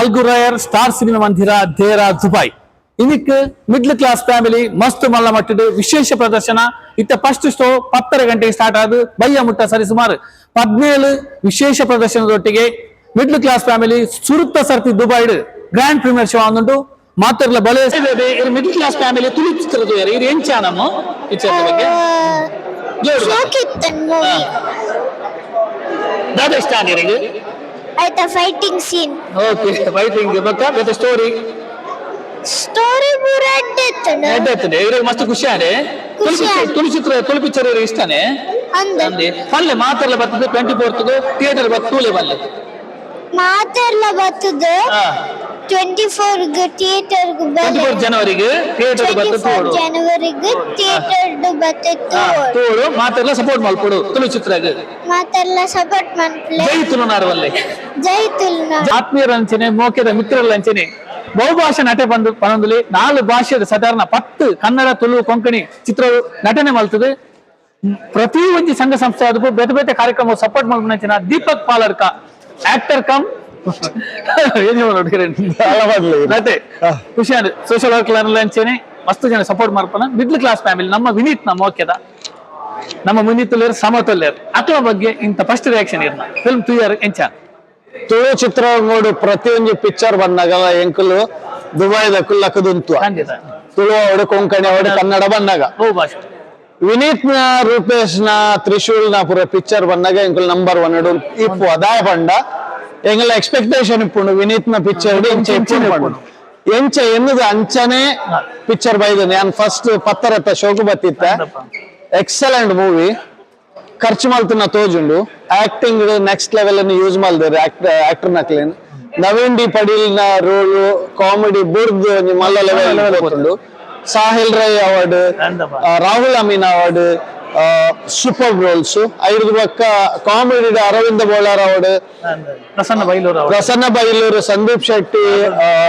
ಅಲ್ಗುರಯರ್ star cinema ಮಂದಿರ ದೇರ Dubai ಇದಕ್ಕೆ ಮಿಡ್ಲ್ ಕ್ಲಾಸ್ ಫ್ಯಾಮಿಲಿ ಮಸ್ತ್ ಮಲ್ಲ ಮಟ್ಟದ ವಿಶೇಷ ಪ್ರದರ್ಶನ. ಇತ್ತ ಫಸ್ಟ್ ಶೋ ಪತ್ತರ ಗಂಟೆಗೆ ಸ್ಟಾರ್ಟ್ ಆದ ಬಯ್ಯ ಮುಟ್ಟ ಸರಿ ಸುಮಾರು ಪದ್ನೇಳು ವಿಶೇಷ ಪ್ರದರ್ಶನದೊಟ್ಟಿಗೆ ಮಿಡ್ಲ್ ಕ್ಲಾಸ್ ಫ್ಯಾಮಿಲಿ ಸುರುತ್ತ ಸರ್ತಿ ದುಬೈಡ್ ಗ್ರ್ಯಾಂಡ್ ಪ್ರೀಮಿಯರ್ ಶೋ ಅಂದುಂಟು ಮಾತಿರ್ಲ ಬಲೆ ಮಿಡ್ಲ್ ಕ್ಲಾಸ್ ಫ್ಯಾಮಿಲಿ ತುಳಿ ಚಿತ್ರದ ಇದು ಎಂಚಾನಮ್ಮ ಪಿಕ್ಚರ್ ಬಗ್ಗೆ? ಜೋರು. ಶೋಕಿತ್ತನ್ ದಾದ ಇಷ್ಟ ಆಯ್ತಾ ಫೈಟಿಂಗ್ ಸೀನ್ ಓಕೆ ಫೈಟಿಂಗ್ ಬಕ್ಕ ಮತ್ತೆ ಸ್ಟೋರಿ ಸ್ಟೋರಿ ಪೂರ ಅಡ್ಡೆತ್ತನ ಎಡ್ಡೆತ್ತದೆ ಇವ್ರಿಗೆ ಮಸ್ತ್ ಖುಷಿ ಆನೆ. ಖುಷಿ ಆನೆ. ತುಳು ಚಿತ್ರ ತುಳು ಪಿಕ್ಚರ್ ಇವ್ರಿಗೆ ಇಷ್ಟನೇ ಅಂದೆ. ಅಂದೆ. ಅಲ್ಲೇ ಮಾತೆಲ್ಲ ಬರ್ತದೆ ಟ್ವೆಂಟಿ ಫೋರ್ತ್ ಥಿಯೇಟರ್ ಬರ್ತದೆ ತೂಲೆ ಬಲ್ಲೆ ಮಾತೆಲ್ಲ ಬರ್ತದೆ. ಹಾ. Twenty four theatre twenty four ಜನವರಿಗೆ theatre ಬರ್ತದೆ ಜನವರಿಗೆ ಥಿಯೇಟರ್ ಹಾ, ತೋಡು. ಮಾತೆಲ್ಲ ಸಪೋರ್ಟ್ ಮಾಡ್ಕೊಡು ತುಳು ಚಿತ್ರಗೆ. ಮಾತೆಲ್ಲ ಸಪೋರ್ಟ್ ಮಾಡ್ಪ್ಲೆ ಜೈ ತುಳುನಾರವಲ್ಲಿ ಜೈ ತುಲ್ನ ಆತ್ಮೀಯರ ಅಂಚನೆ ಮೋಕೆದ ಮಿತ್ರರ ಅಂಚನೆ ಬಹುಭಾಷಾ ನಟೆ ಬಂದು ಪನೊಂದುಲಿ ನಾಲ್ಕು ಭಾಷೆದ ಸಾಧಾರಣ ಪತ್ತು ಕನ್ನಡ ತುಳು ಕೊಂಕಣಿ ಚಿತ್ರ ನಟನೆ ಮಲ್ತದೆ ಪ್ರತಿ ಒಂದು ಸಂಘ ಸಂಸ್ಥೆ ಅದಕ್ಕೂ ಬೇತೆ ಬೇತೆ ಕಾರ್ಯಕ್ರಮ ಸಪೋರ್ಟ್ ಮಾಡ್ಕೊಂಡ ದೀಪಕ್ ಪಾಲರ್ಕ. ಆಕ್ಟರ್ ಕಮ್ ಏನು ನಟೆ ಖುಷಿ ಅಂದ್ರೆ ಸೋಷಿಯಲ್ ವರ್ಕ್ ಅಂಚೆನೆ ಮಸ್ತ್ ಜನ ಸಪೋರ್ಟ್ ಮಾಡ್ತಾನ ಮಿಡ್ಲ್ ಕ್ಲಾಸ್ ಫ್ಯಾಮಿಲಿ ನಮ್ಮ ವಿನೀತ್ ನಮ್ಮ ಓಕೆದ? ನಮ್ಮ ಮುನಿತುಲೇರ್ ಲೇರ್ ಅಕ್ಲ ಬಗ್ಗೆ ಇಂತ ಫಸ್ಟ್ ರಿಯಾಕ್ಷನ್ ಇರ್ನ ಫಿಲ್ಮ್ ತುಯರ್ ಎಂಚ ತುಳು ಚಿತ್ರ ನೋಡು ಪ್ರತಿಯೊಂದು ಪಿಕ್ಚರ್ ಬಂದಾಗ ಎಂಕಲು ದುಬೈ ಕುಲ್ಲಕದುಂತು ತುಳು ಅವಡು ಕೊಂಕಣಿ ಅವಡು ಕನ್ನಡ ಬಂದಾಗ. ವಿನೀತ್ನ ರೂಪೇಶ್ನ ತ್ರಿಶೂಲ್ನ ಪೂರ ಪಿಕ್ಚರ್ ಬಂದಾಗ ಎಂಕಲ್ ನಂಬರ್ ಒನ್ ಇಡು ಇಪ್ಪು ಅದಾಯ ಪಂಡ ಎಂಗಳ ಎಕ್ಸ್ಪೆಕ್ಟೇಷನ್ ಇಪ್ಪುಂಡು ವಿನೀತ್ನ ಪಿಕ್ಚರ್ ಎಂಚ ಇಪ್ಪುಂಡು ಪಂಡು ಎಂಚ ಎನ್ನದು ಅಂಚನೆ ಪಿಕ್ಚರ್ ಬೈದ ನಾನು ಫಸ್ಟ್ ಪತ್ತರತ್ತ ಶೋಕು ಬತ್ತಿತ್ತ ಎಕ್ಸಲೆಂಟ್ ಮೂವಿ ಖರ್ಚು ಮಲ್ತನ ತೋಜುಂಡು ಆಕ್ಟಿಂಗ್ ನೆಕ್ಸ್ಟ್ ಲೆವೆಲ್ ಅನ್ನು ಯೂಸ್ ಮಾಡಿದ್ದಾರೆ ಆಕ್ಟರ್ ನಕ್ಲೇನ್ ನವೀನ್ ಡಿ ಪಡೀಲ್ನ ರೋಲ್ ಕಾಮಿಡಿ ಬುರ್ದ್ ಒಂಜಿ ಮಲ್ಲ ಲೆವೆಲ್ ಗೊತ್ತುಂಡು Sahil Rai award Andappa. Rahul Amin award super roles ಐದು ಪಕ್ಕ ಕಾಮಿಡಿ ಅರವಿಂದ ಬೋಳಾರ ಅವಾರ್ಡ್ ಪ್ರಸನ್ನ ಬೈಲೂರು ಅವರು. ಪ್ರಸನ್ನ ಬೈಲೂರು ಸಂದೀಪ್ ಶೆಟ್ಟಿ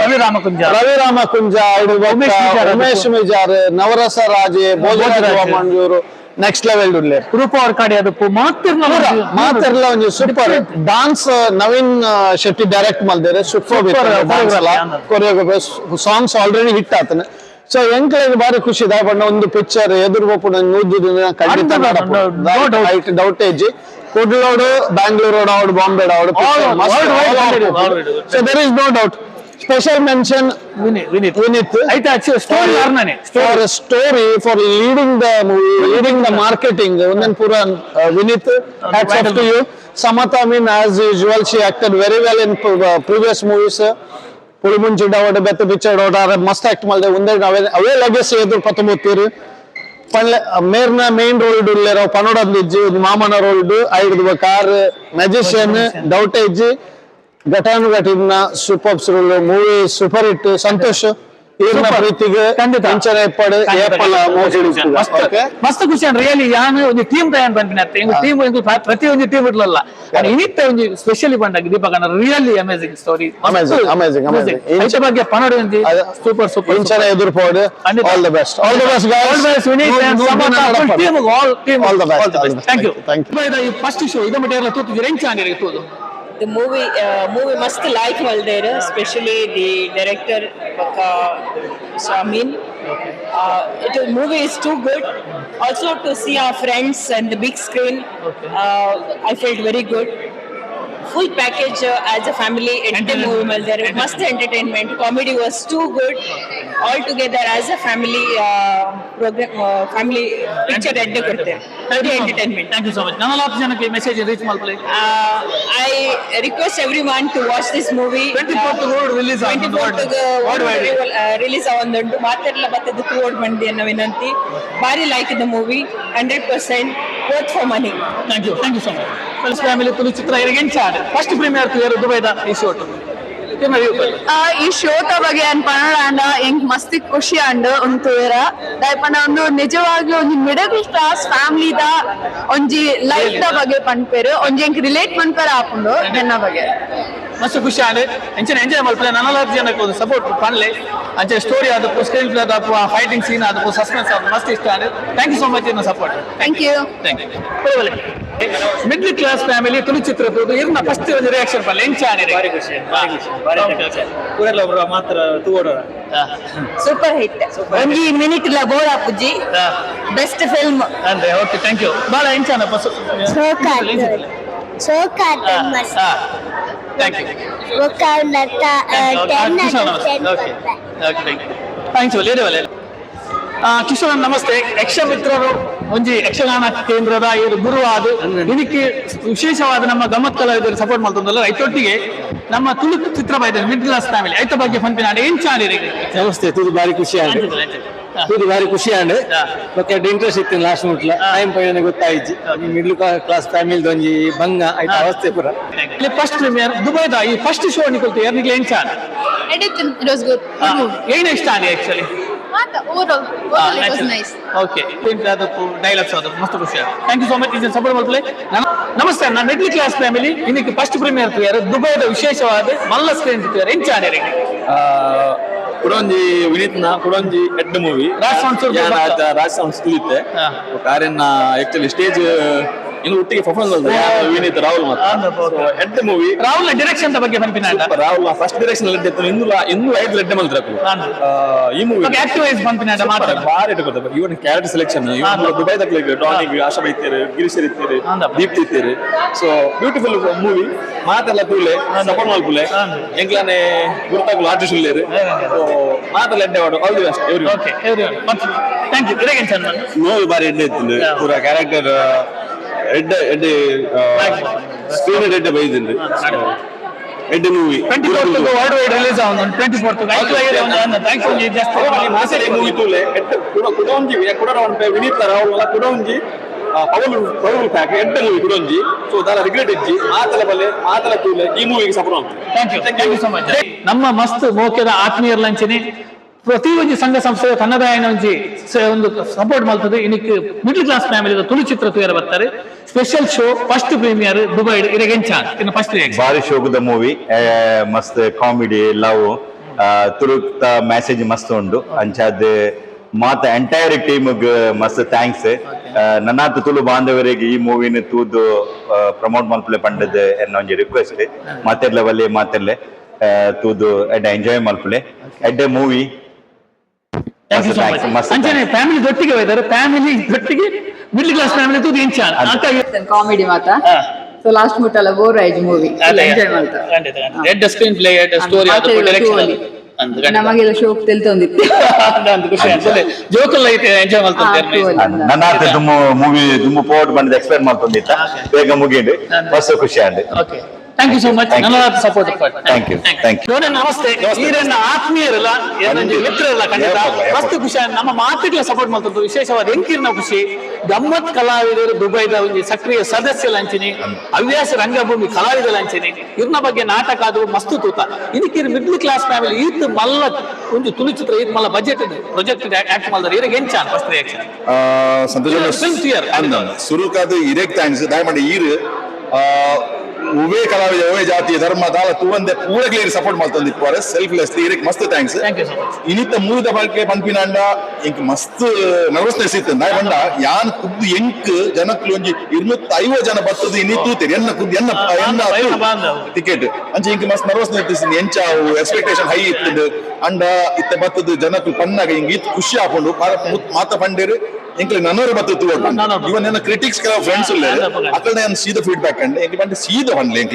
ರವಿರಾಮಕುಂಜ ರವಿ ರಾಮಕುಂಜ. ರವಿ ರಾಮಕುಂಜ ಐದು ಪಕ್ಕ ಉಮೇಶ್ ಮಿಜಾರ್ ನವರಸ ರಾಜೆ ಭೋಜರಾಜ. ಮಂಜೂರು ನೆಕ್ಸ್ಟ್ ಲೆವೆಲ್ ಉಳ್ಳೆ ರೂಪ ಅವ್ರ ಅದು ಒಂದು super dance Naveen Shetty direct ಮಾಡಿದ್ದಾರೆ ಸೂಪರ್ ಸಾಂಗ್ಸ್ ಆಲ್ರೆಡಿ ಹಿಟ್ ಆತನ. ಸೊ ಎಂಕ್ಲೆಗ್ ಬಾರಿ ಖುಷಿ ಇದೆ ಬಣ್ಣ ಒಂದು ಪಿಕ್ಚರ್ ಎದುರು ಬಪ್ಪು ನುದ್ದು ಖಂಡಿತ No doubt. ಡೌಟ್ ಏಜಿ ಕುಡ್ಲೋಡು ಬ್ಯಾಂಗ್ಳೂರ್ ಅವಡು Bombay ಅವಡು. So there is no doubt special mention Vineeth Vineeth Vineeth ಆಯ್ತಾ story the movie, leading the marketing. Undan Pura, uh, Vinith, hats off to you. Samatha Amin, as usual, she acted very well in Pulimunchi ಡಾವಡ್ ಬೆತ್ತ ಡಾವಡ್ ಮಸ್ತ್ act ಮಲ್ದೆ ಒಂದೇ ಅವೇ ಅವೇ ಲಗೇಸ್ ಎದುರು ಪತ್ತೊಂಬತ್ತೀರು ಪನ್ಲೆ ಮೇರ್ನ main role ಡುಲ್ಲೆರ ಪನೋಡ ಇಜ್ಜಿ ಮಾಮನ rolled ಐದು car magician doubt ಇಜ್ಜಿ, ಘಟಾನುಘಟಿನ super movie super hit Santhosh. ಪ್ರೀತಿಗೆ ಖಂಡಿತ. ಇಂಚನ ಎಪ್ಪಡು ಏಪಲ ಮಸ್ತ್. ಓಕೆ ಮಸ್ತ್ ಖುಷಿ ಅಂದ್ರೆ ರಿಯಲಿ ಯಾನ್ ಒಂದು ಟೀಮ್ ತಯಾರು ಬಂದಿನತ್ತೆ ಇಂಗು ಟೀಮ್ ಪ್ರತಿ ಒಂದು ಟೀಮ್ ಇರ್ಲಲ್ಲ. ಇನಿತ್ತ ಒಂದು ಸ್ಪೆಷಲಿ ಬಂದಾಗ ದೀಪಕ್ ಅಣ್ಣ really story Amazing, amazing, amazing. ಇಂಚ ಬಗ್ಗೆ ಪನೋಡಿ ಒಂದು. ಸೂಪರ್ ಸೂಪರ್ ಇಂಚನ ಎದುರು. All the best all the best team you. Thank you. ಇದು ಈ ಫಸ್ಟ್ ಶೋ ಇದು The movie, uh, movie must like Valdera, especially the director Shamin. Uh, it, movie is too good. Also to see our friends and the big screen, uh, I felt very good. Full package uh, as a family entertainment movie Valdera. Must entertainment. Comedy was too good. All together as a family uh, program, uh, family picture at the Very entertainment. Thank you so much. Nana ಹತ್ತು Janaki, message reach Uh, I request everyone to watch this movie. 24th road release ಆಗುದು 24th worldwide. Release ಆಗೊಂದುಂಟು ಮಾತೆಲ್ಲ ಬತ್ತದ ತೂವಡ್ ಮಂದಿ ಅನ್ನೋ ವಿನಂತಿ ಭಾರಿ like the movie hundred percent worth for money thank you thank you so much family Tulu ಚಿತ್ರ ಇರಿಗೆ ಎಂಚಾಡ್ first premiere ತುಯರು ದುಬೈದ ಈ ಶೋಟ್ ಆ, ಈ ಶೋತ ಬಗ್ಗೆ ಅನ್ ಪನ್ನಡ ಅಂಡ ಎಂಕ್ ಮಸ್ತಿ ಖುಷಿ ಅಂಡ್ ಉಂತುವೆರ ದಾಯಪಂಡ ಒಂದು ನಿಜವಾಗಿ ಒಂದು ಮಿಡಲ್ ಕ್ಲಾಸ್ ಫ್ಯಾಮಿಲಿದ ಒಂಜಿ ಲೈಫ್ ದ ಬಗ್ಗೆ ಪನ್ಪೇರು. ಒಂಜಿ ಹೆಂಗ್ ರಿಲೇಟ್ ಮನ್ಪೇರ ಆಪುಂಡು ನನ್ನ ಬಗ್ಗೆ. ಮಸ್ತ್ ಖುಷಿ ಆಂಡ್ ಎಂಚಿನ ಎಂಜಾಯ್ ಮಲ್ಪಲೆ? ನನ್ನ ಹತ್ತು ಜನಕ್ಕೆ ಒಂದು ಸಪೋರ್ಟ್ ಪನ್ಲೆ. ಅಂಚೆ ಸ್ಟೋರಿ ಆದಪ್ಪು ಸ್ಕ್ರೀನ್ ಪ್ಲೇ ಆದಪ್ಪು ಫೈಟಿಂಗ್ ಸೀನ್ ಆದಪ್ಪು ಸಸ್ಪೆನ್ಸ್ ಆದಪ್ಪು ಮಸ್ತ್ ಇಷ್ಟ and thank you so much ಇನ್ನ support thank you thank you middle class family Tulu ಇದನ್ನ ಫಸ್ಟ್ ಒಂದು ರಿಯಾಕ್ಷನ್ ಪಲ್ಲ ಎಂಚಾನೆ ಭಾರಿ ಖುಷಿ ಭಾರಿ ಖುಷಿ ಭಾರಿ ಖುಷಿ. ಊರೆಲ್ಲ ಒಬ್ರು ಮಾತ್ರ ಸೂಪರ್ ಹಿಟ್ ಒಂಜಿ ಮಿನಿಟ್ ಲ ಬೋರ್ ಆಪುಜಿ ಬೆಸ್ಟ್ ಫಿಲ್ಮ್ ಅಂದ್ರೆ ಓಕೆ ಥ್ಯಾಂಕ್ ಯು ಬಾಳ ಎಂಚಾನ ಸೋಕಾರ್ ಸೋಕಾತು ಮಸ್ತ್ ಥ್ಯಾಂಕ್ ಯು ಒಕ್ಕವನ್ನ ಟೆನ್ ಟೆನ್ ಥ್ಯಾಂಕ್ಸ್ ಒಳ್ಳೆ ಒಳ್ಳೆ ಕಿಶೋರ್ ನಮಸ್ತೆ. ಯಕ್ಷ ಮಿತ್ರರು ಒಂಜಿ ಯಕ್ಷಗಾನ ಕೇಂದ್ರದ ಇದು ಗುರುವಾದ ಇದಕ್ಕೆ ವಿಶೇಷವಾದ ನಮ್ಮ ಗಮ್ಮತ್ ಕಲಾವಿದರು ಸಪೋರ್ಟ್ ಮಾಡ್ತಂದಲ್ಲ ಐತೊಟ್ಟಿಗೆ ನಮ್ಮ ತುಳು ಚಿತ್ರ ಬೈದ ಮಿಡ್ ಕ್ಲಾಸ್ ಫ್ಯಾಮಿಲಿ ಐತ ಬಗ್ಗೆ ಫಂಪಿನ ಏನ್ ಚಾನಿರಿ ನಮಸ್ತೆ ತೂದು ಬಾರಿ ಖುಷಿ ಆಗಿದೆ. ತೂದು ಭಾರಿ ಖುಷಿ ಆಂಡ್ ಮತ್ತೆ ಇಂಟ್ರೆಸ್ಟ್ ಇತ್ತು ಲಾಸ್ಟ್ ಮುಟ್ಲ ಟೈಮ್ ಪೈನ ಗೊತ್ತಾಯ್ತು. ಮಿಡ್ಲ್ ಕ್ಲಾಸ್ ಫ್ಯಾಮಿಲಿ ಒಂಜಿ ಭಂಗ ಆಯ್ತು? ಅವಸ್ಥೆ ಪುರ. ಇಲ್ಲಿ ಫಸ್ಟ್ ಪ್ರೀಮಿಯರ್ ದುಬೈದ ಈ ಫಸ್ಟ್ ಶೋ ನಿಕೊಳ್ತು ಯಾರಿಗೆ ಏನ್ ಚಾನ್ ಇಟ್ ವಾಸ್ ಗುಡ್ ಏನ್ ಇಷ್ಟ ಆಗಿ actually over all it was nice okay ಅದಕ್ಕೂ ಡೈಲಾಗ್ಸ್ ಅದು ಮಸ್ತ್ ಖುಷಿ. ಥ್ಯಾಂಕ್ ಯು ಸೋ ಮಚ್ ಇದನ್ನು ಸಪೋರ್ಟ್ ಮಾಡ್ಕೊಳ್ಳಿ ನಮಸ್ತೆ ನಾನು ಮಿಡ್ಲ್ ಕ್ಲಾಸ್ ಫ್ಯಾಮಿಲಿ ಇನ್ನಕ್ಕೆ ಫಸ್ಟ್ ಪ್ರೀಮಿಯರ್ ಪ್ಲೇಯರ್ ದುಬೈದ ವಿಶೇಷವಾದ ಮಲ್ಲ ಸ್ಕ್ರೀನ್ ಪ್ಲೇಯರ್ ಏನ್ ಚಾನ್ ಕುಡೊಂಜಿ ವಿನೀತ್ನ ಕುಡೊಂಜಿ ಎಡ್ ಮೂವಿ ರಾಜ್ ಸಂಸ್ಕೃತಿ ಗೊತ್ತಾ? ರಾಜ್ ಸಂಸ್ಕೃತಿ ಕಾರ್ಯನ್ನ ಆಕ್ಚುಲಿ ಸ್ಟೇಜ್ ಇನ್ನು ಒಟ್ಟಿಗೆ ಪರ್ಫಾರ್ಮೆನ್ಸ್ ಅಲ್ದೆ ವಿನೀತ್ ರಾಹುಲ್ ಮಾತ್ರ. ಎಡ್ಡ ಮೂವಿ ರಾಹುಲ್ ಡೈರೆಕ್ಷನ್ ಬಗ್ಗೆ ಪಂಪಿನಾಡ ರಾಹುಲ್ ಫಸ್ಟ್ ಡೈರೆಕ್ಷನ್ ಲೆಡ್ ಇತ್ತು ಇನ್ನು ಇನ್ನು ಐದು ಲೆಡ್ ಆ ಈ ಮೂವಿ ಆಕ್ಟಿವೈಸ್ ಪಂಪಿನಾಡ ಮಾತ್ರ. ಬಾರಿ ಇಟ್ಕೊತಾರೆ ಇವನ್ ಕ್ಯಾರೆಕ್ಟರ್ ಸೆಲೆಕ್ಷನ್ ದುಬೈ ತಕ್ಲಿಗೆ ಟಾನಿಕ್ ಆಶಾ ಗಿರೀಶರ್ ಇತ್ತೀರಿ ಹಾಂದಪ್ಪ. ದೀಪ್ತಿ ಇತ್ತೀರಿ ಸೊ ಬ್ಯೂಟಿಫುಲ್ ಮೂವಿ ಮಾತೆಲ್ಲ ತೂಲೆ ಸಪೋರ್ಟ್ ಮಲ್ಪುಲೆ ಎಂಗ್ಲಾನೆ ಗುರುತಾಗಲು ಆರ್ಟಿಸ್ಟ್ ಇಲ್ಲೇರಿ. ಸೊ ಮಾತೆಲ್ಲ ಎಡ್ಡೆ ಮಾಡು all the best every okay thank you movie ಬಾರಿ ಎಡ್ಡೆ ಇತ್ತು ಪೂರ ಕ್ಯಾರೆಕ್ಟರ್ ಎಡ್ಡೆ ಎಡ್ಡೆ ಸ್ಕ್ರೀನ್ ಎಡ್ಡೆ ಬೈದಿನ್ರಿ ಎಡ್ಡೆ movie twenty fourth world wide release ಆಗೋದು ಟ್ವೆಂಟಿ ಫೋರ್ತ್ ಥ್ಯಾಂಕ್ಸ್ ಒಂದು ಜಾಸ್ತಿ ಮೂವಿ ತೂಲೆ ಎಡ್ಡೆ ಕುಡ ಕುಡೊಂಜಿ ಕುಡರ ಒಂಟೆ ವಿನೀತ್ ರಾಹುಲ್ ಕುಡೊಂಜಿ ಪವನ್ ಪವನ್ ಪ್ಯಾಕ್ ಎಡ್ಡೆ ಮೂವಿ ಕುಡೊಂಜಿ ಸೊ ದಾಲ ರಿಗ್ರೆಟ್ ಇಜ್ಜಿ ಆತಲ ಬಲೆ ಆತಲ ತೂಲೆ ಈ ಮೂವಿಗೆ support thank you thank you so much ನಮ್ಮ ಮಸ್ತ್ ಮೋಕ್ಯದ ಆತ್ಮೀಯರ ಲಂಚನೆ. ಪ್ರತಿ ಒಂಜಿ ಸಂಘ ಸಂಸ್ಥೆ ತನ್ನದೇ ಒಂಜಿ ಒಂದು ಸಪೋರ್ಟ್ ಮಾಡ್ತದೆ. ಇನ್ನಕ್ಕೆ ಮಿಡ್ಲ್ ಕ್ಲಾಸ್ ಫ್ಯಾಮಿಲಿ ತುಳು ಚಿತ್ರ ತೂಯರ ಬರ್ತಾರೆ special show first premiere Dubai ಇರಗೆಂಚ ಇನ್ನು ಫಸ್ಟ್ ಭಾರಿ ಶೋಕದ ಮೂವಿ ಮಸ್ತ್ ಕಾಮಿಡಿ ಲವ್ ತುರುಕ್ತ ಮೆಸೇಜ್ ಮಸ್ತ್ ಉಂಡು ಅಂಚಾದ್ ಮಾತ ಎಂಟೈರ್ ಟೀಮ್ ಮಸ್ತ್ ಥ್ಯಾಂಕ್ಸ್ ನನ್ನ ತುಳು ಬಾಂಧವರಿಗೆ ಈ ಮೂವಿನ ತೂದು ಪ್ರಮೋಟ್ ಮಲ್ಪಲೆ ಪಂಡದ್ ಎನ್ನೋ ಒಂಜಿ ರಿಕ್ವೆಸ್ಟ್ ಮಾತೆರ್ಲೆ ಬಲ್ಲಿ ಮಾತೆರ್ಲೆ ತೂದು ಎಡ್ಡೆ ಎಂಜಾಯ್ ಮಲ್ಪಲೆ ಎಡ್ಡೆ movie thank you so much ಅಂಚನೆ ಫ್ಯಾಮಿಲಿ ದೊಟ್ಟಿಗೆ ಹೋಯ್ತಾರೆ ಫ್ಯಾಮಿಲಿ ದೊಟ್ಟಿಗೆ ಮಿಡ್ಲ್ ಕ್ಲಾಸ್ ಫ್ಯಾಮಿಲಿ ತೂದು ಎಂಚಾನ್ ಅಂತ ಕಾಮಿಡಿ ಮಾತ ಸೊ ಲಾಸ್ಟ್ ಮುಟ್ಟಲ್ಲ ಬೋರ್ ಆಯ್ತು ಮೂವಿ ಎಂಜಾಯ್ ಮಾಡ್ತಾ. ಎಡ್ ಸ್ಕ್ರೀನ್ ಪ್ಲೇ ಎಡ್ ಸ್ಟೋರಿ ಅದು ಡೈರೆಕ್ಷನ್ ನಮಗೆಲ್ಲ ಶೋಕ್ ಜೋಕಲ್ ಐತೆ ಎಂಜಾಯ್ ಮಾಡ್ತಾರೆ ದುಮ್ಮು ಮೂವಿ ದುಮ್ಮು ಪೋರ್ಟ್ ಬಂದ್ ಎಕ್ಸ್ಪ್ಲೇನ್ ಮಾಡ್ತೊಂದಿತ್ತ ಬೇಗ ಮುಗಿಂಡು ಮಸ್ತ್ ಖುಷಿ Andy okay. Thank you so much ಧನ್ಯವಾದ. ನನ್ನ support thank you thank you ನಮಸ್ತೆ ಈರನ್ನ ಆತ್ಮೀಯರಲ್ಲ ಮಿತ್ರರಲ್ಲ ಖಂಡಿತ. ಮಸ್ತ್ ಖುಷಿ ನಮ್ಮ ಮಾತುಗಳ ಸಪೋರ್ಟ್ ಮಾಡ್ತದ್ದು ವಿಶೇಷವಾದ ಎಂಕಿರ್ನ ಖುಷಿ. ಗಮ್ಮತ್ ಕಲಾವಿದರು ದುಬೈದ ಒಂದು ಸಕ್ರಿಯ ಸದಸ್ಯ ಲಂಚಿನಿ ಹವ್ಯಾಸ ರಂಗಭೂಮಿ ಕಲಾವಿದ ಲಂಚಿನಿ ಇರ್ನ ಬಗ್ಗೆ ನಾಟಕ ಅದು ಮಸ್ತ್ ತೂತ. ಇದಕ್ಕೆ ಮಿಡ್ಲ್ ಕ್ಲಾಸ್ ಫ್ಯಾಮಿಲಿ ಈತ್ ಮಲ್ಲ ಒಂದು ತುಳು ಚಿತ್ರ ಈತ್ ಮಲ್ಲ ಬಜೆಟ್ ಪ್ರೊಜೆಕ್ಟ್ ಆಕ್ಟ್ ಮಾಡಿದ್ರೆ ಇರಿಗೆ ಎಂಚಾನ್ ಫಸ್ಟ್ ರಿಯಾಕ್ಷನ್ ಸಂತೋಷ ಸುರುಕಾದ ಇರೆಕ್ ಸುರುಕಾದು ಇರೇಕ್ ಥ್ಯಾಂಕ್ಸ್ ದಯಮಾಡಿ ಈರು ಉಭಯ ಕಲಾವಿದ ಉಭಯ ಜಾತಿ ಧರ್ಮ ದಾಲ ತೂವಂದೆ ಕ್ಲಿಯರ್ ಸಪೋರ್ಟ್ ಮಾಡ್ತಂದು ಸೆಲ್ಫ್ ಲೆಸ್ ಇರಕ್ಕೆ ಮಸ್ತ್ ಥ್ಯಾಂಕ್ಸ್ ಇನಿತ ಮೂರು ದಬಾಕೆ ಪಂಪಿನಾಂಡ ಇಂಕ್ ಮಸ್ತ್ ನರ್ವಸ್ನೆಸ್ ಇತ್ತು ನಾಯ್ ಬಂಡ ಯಾನ್ ಕುದ್ದು ಎಂಕ್ ಜನಕ್ಕೆ ಒಂಜಿ ಇರ್ಮುತ್ತ ಐವ ಜನ ಬರ್ತದೆ ಇನಿ ತೂತೆರಿ ಎನ್ನ ಕುದ್ದು ಎನ್ನ ಎನ್ನ ಟಿಕೆಟ್ ಅಂಚ ಇಂಕ್ ಮಸ್ತ್ ನರ್ವಸ್ನೆಸ್ ಇತ್ತು ಎಂಚ ಎಕ್ಸ್ಪೆಕ್ಟೇಷನ್ ಹೈ ಇತ್ತು ಅಂಡ ಇತ್ತ ಬರ್ತದ ಜನಕ್ಕೆ ಪನ್ನಾಗ ಹಿಂಗೆ ಇತ್ತು ಖುಷಿ ಹಾಕೊಂಡು ಮಾತ ಪಂಡೇರು. ಇಂಕ್ಲೇ ನನೋರ ಬಗ್ಗೆ ತಗೊಂಡ ನಾನು ಇವನೆನ ಕೃಟಿಕ್ಸ್ ಫ್ರೆಂಡ್ಸ್ ಅಲ್ಲಿ ಅದಕ್ಕೆ ನಾನು ಫೀಡ್ಬ್ಯಾಕ್ ಅಂದೆ. Anybody see the one link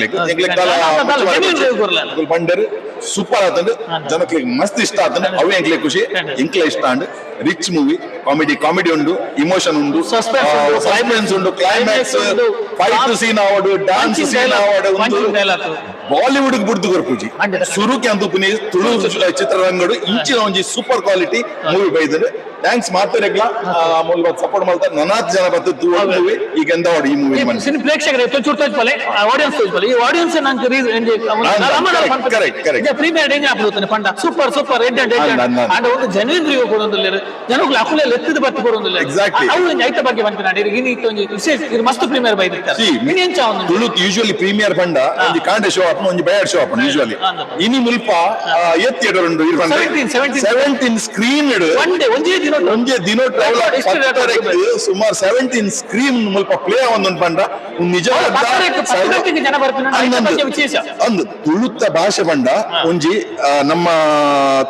super ಆದದ್ದು ಜನ ಮಸ್ತ್ ಇಷ್ಟ ಆದದ್ದು ಅವೆ ಇಂಕ್ಲೇ ಖುಷಿ. ಇಷ್ಟ stand rich movie comedy comedy ಉಂಡು ಇಮೋಷನ್ ಉಂಡು Suspense ಉಂಡು, ಸಸ್ಪೆನ್ಸ್ ಉಂಡು ಕ್ಲೈಮ್ಯಾಕ್ಸ್ climax ಉಂಡು, ಫೈಟ್ ಸೀನ್ ಆವಡು ಡಾನ್ಸ್ Punching ಸೀನ್ dialogue, ಆವಡು punching dialogue. ಬಾಲಿವುಡ್ ಬುಡ್ದು ಕೊರ್ಪುಜಿ ಖಂಡಿತ. ಶುರುಕ್ಕೆ ಅಂತ ಪುನಿ ತುಳು ಚಿತ್ರರಂಗಡು ಇಂಚಿನ ಒಂಜಿ ಸೂಪರ್ ಕ್ವಾಲಿಟಿ ಮೂವಿ ಬೈದ್ರೆ ಥ್ಯಾಂಕ್ಸ್ ಮಾಡ್ತಾರೆ ಮೂಲ ಸಪೋರ್ಟ್ ಮಾಡ್ತಾರೆ ನನಾತ್ ಜನ ಬತ್ತು ಮೂವಿ ಈಗ ಎಂದ ಈ ಮೂವಿ ಮನೆ ಸಿನಿ ಪ್ರೇಕ್ಷಕರು ಚೂರು ತೋಚ್ಪಲೆ ಆಡಿಯನ್ಸ್ ತೋಚ್ಪಲೆ ಈ ಆಡಿಯನ್ಸ್ ನಂಗೆ correct, correct, correct. ಪ್ರೀಮಿಯರ್ ಡೇಂಜ್ ಹಾಕ್ಬಿಡುತ್ತಾನೆ ಪಂಡ ಸೂಪರ್ ಸೂಪರ್ ರೆಡ್ ಅಂಡ್ ಅಂದ್, ಅಂದ್, ಅಂದ್. ಅಂಡ್ ಒಂದು ಜೆನ್ಯೂನ್ ರಿವ್ಯೂ ಕೊಡೋದಿಲ್ಲ ಜನಗಳು ಅಕುಲೆ ಲೆತ್ತದ ಬತ್ತಿ ಬರೋದಿಲ್ಲ Exactly. ಅವ್ರು ಒಂಜಿ ಐತ ಬಗ್ಗೆ ಬಂತು ನಾನು ಇನ್ನು ಇತ್ತು ಒಂದು ವಿಶೇಷ ಇದು ಮಸ್ತ್ ಪ್ರೀಮಿಯರ್ ಬೈದಿರ್ತಾರೆ. See, ಇನ್ನು ಎಂಚ ಒಂದು? ತುಳು ಯೂಶುವಲಿ ಪ್ರೀಮಿಯರ್ ಫಂಡ ಒಂದು ಕಾಂಡೆ ಶೋ ಆಪನ ಒಂಜಿ ಬಯರ್ ಶೋ ಆಪನ ಯೂಶುವಲಿ ಇನಿ ಮುಲ್ಪ ಎತ್ತಿ ಥಿಯೇಟರ್ ಉಂಡು 17, 17. ಸೆವೆಂಟೀನ್ ಸ್ಕ್ರೀನ್ ಒನ್ ಡೇ ಒಂದೇ ದಿನ ಒಂಜೆ ದಿನ ಟ್ರಾವೆಲ್ ರೇಟ್ ಸುಮಾರು ಸೆವೆಂಟೀನ್ ಸ್ಕ್ರೀನ್ ಮುಲ್ಪ ಪ್ಲೇ ಒಂದೊಂದು ಪಂಡ ಪತ್ತು ಜನ ಬರ್ತಾರೆ ವಿಶೇಷ. ಅಂದು ತುಳುತ್ತ ಭಾಷೆ ಬಂಡ ಒಂಜಿ ನಮ್ಮ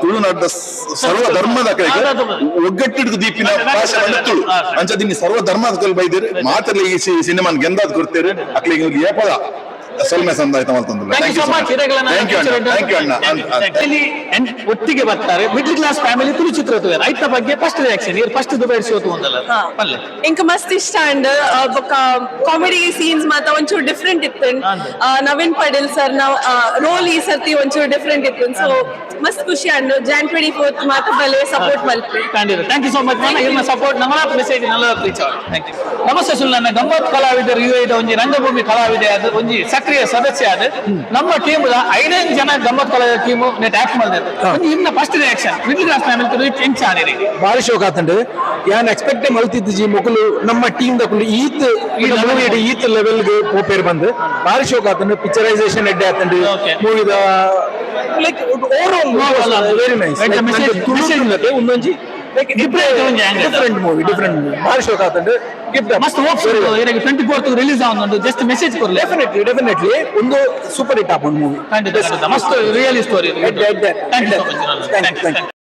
ತುಳುನಾಡ ಸರ್ವ ಧರ್ಮದ ಕೈಗೆ. ಒಗ್ಗಟ್ಟಿಡ್ದು ದೀಪಿನ ಭಾಷೆ ಬಂಡ ತುಳು ಅಂಚದಿನ್ ಸರ್ವ ಧರ್ಮದ ಕಲ್ ಬೈದಿರಿ. ಮಾತ್ರ ಈ ಸಿನಿಮಾನ್ ಗೆಂದಾದ್ ಕೊಡ್ತೀರಿ. ಅಕ್ಲಿಗೆ ಏಪದ. ಸೊಲ್ಮೆ ಸಂದಾಯ್ತ ಮಾಡ್ತಂದ್ರೆ ಥ್ಯಾಂಕ್ ಯು ಅಣ್ಣ. ಥ್ಯಾಂಕ್ ಯು ಅಣ್ಣ. ಅಂಡ್ ಒಟ್ಟಿಗೆ ಬರ್ತಾರೆ. ಮಿಡ್ಲ್ ಕ್ಲಾಸ್ ಫ್ಯಾಮಿಲಿ ತುಳುಚಿತ್ರತ್ವೆ ಐತ ಬಗ್ಗೆ ಫಸ್ಟ್ ರಿಯಾಕ್ಷನ್ ಇವ್ರು ಫಸ್ಟ್ ದುಬೈ ಸೋತು ಅಂತಲ್ಲ ಇಂಕ ಮಸ್ತ್ ಇಷ್ಟ ಅಂಡ್ ಕಾಮಿಡಿ ಸೀನ್ಸ್ ಮಾತ ಒಂಚೂರು ಡಿಫ್ರೆಂಟ್ ಇತ್ತು. ನವೀನ್ ಪಟೇಲ್ ಸರ್ ನಾವು ರೋಲ್ ಈ ಸರ್ತಿ ಒಂಚೂರು ಡಿಫ್ರೆಂಟ್ ಇತ್ತು. ಸೊ ಮಸ್ತ್ ಖುಷಿ ಅಂಡ್ ಜಾನ್ ಟ್ವೆಂಟಿ ಫೋರ್ತ್ ಮಾತ ಬಲೆ ಸಪೋರ್ಟ್ ಮಲ್ಪಿ. ಥ್ಯಾಂಕ್ ಯು ಸೋ ಮಚ್ ನನ್ನ ಸಪೋರ್ಟ್ ನಮ್ಮ ಮೆಸೇಜ್ ನಲ್ಲ ರೀಚ್ ನಮಸ್ತೆ ಸುಲ್ ನನ್ನ ಗಮ್ಮತ್ ಕಲಾವಿದರು ಯು ಐದ ಒಂಜಿ ರಂಗಭೂಮಿ ಕಲಾವಿದೆ ಅದು ಒಂಜಿ ಸಕ್ರಿಯ ಸದಸ್ಯ ಅದು ನಮ್ಮ ಟೀಮ್ ಐದೈದು ಜನ ಗಮ್ಮತ್ ಕಲಾವಿದ ಟೀಮ್ ನೆಟ್ ಆಕ್ಟ್ ಮಾಡಿದೆ. ಇನ್ನ first reaction middle class family ಹೆಂಗ್ ಚಾನಿರಿ ಭಾರಿ ಶೋಕ್ ಆತಂಡ್ ಯಾನ್ ಎಕ್ಸ್ಪೆಕ್ಟ್ ಮಲ್ತಿದ್ದು ಜಿ ಮೊಕಲು ನಮ್ಮ ಟೀಮ್ ದಕ್ಕುಂಡು ಈತ್ ಈ ಮೂವಿ ಈತ್ ಲೆವೆಲ್ಗೆ ಪೋಪೇರ್ ಬಂದು. ಭಾರಿ ಶೋಕ್ ಆತಂಡ್ ಪಿಕ್ಚರೈಸೇಷನ್ ಎಡ್ಡೆ ಆತಂಡ್. ಮೂವಿದ like over all very nice Like different movie different movie ಭಾರಿ ಶೋಕ್ ಆತಂಡ್ ಗಿಫ್ಟ್ ಮಸ್ತ್ ಹೋಪ್ ಏನಾಗಿ ಟ್ವೆಂಟಿ ಫೋರ್ತ್ ರಿಲೀಸ್ ಆಗೊಂಡು ಜಸ್ಟ್ ಮೆಸೇಜ್ ಕೊರಲೆ ಡೆಫಿನೆಟ್ಲಿ ಡೆಫಿನೆಟ್ಲಿ ಒಂದು ಸೂಪರ್ ಹಿಟ್ ಆಪೊಂಡು ಮೂವಿ ಮಸ್ತ್ ರಿಯಲ್ ಸ್ಟೋರಿ ಥ್ಯಾಂಕ್ ಯು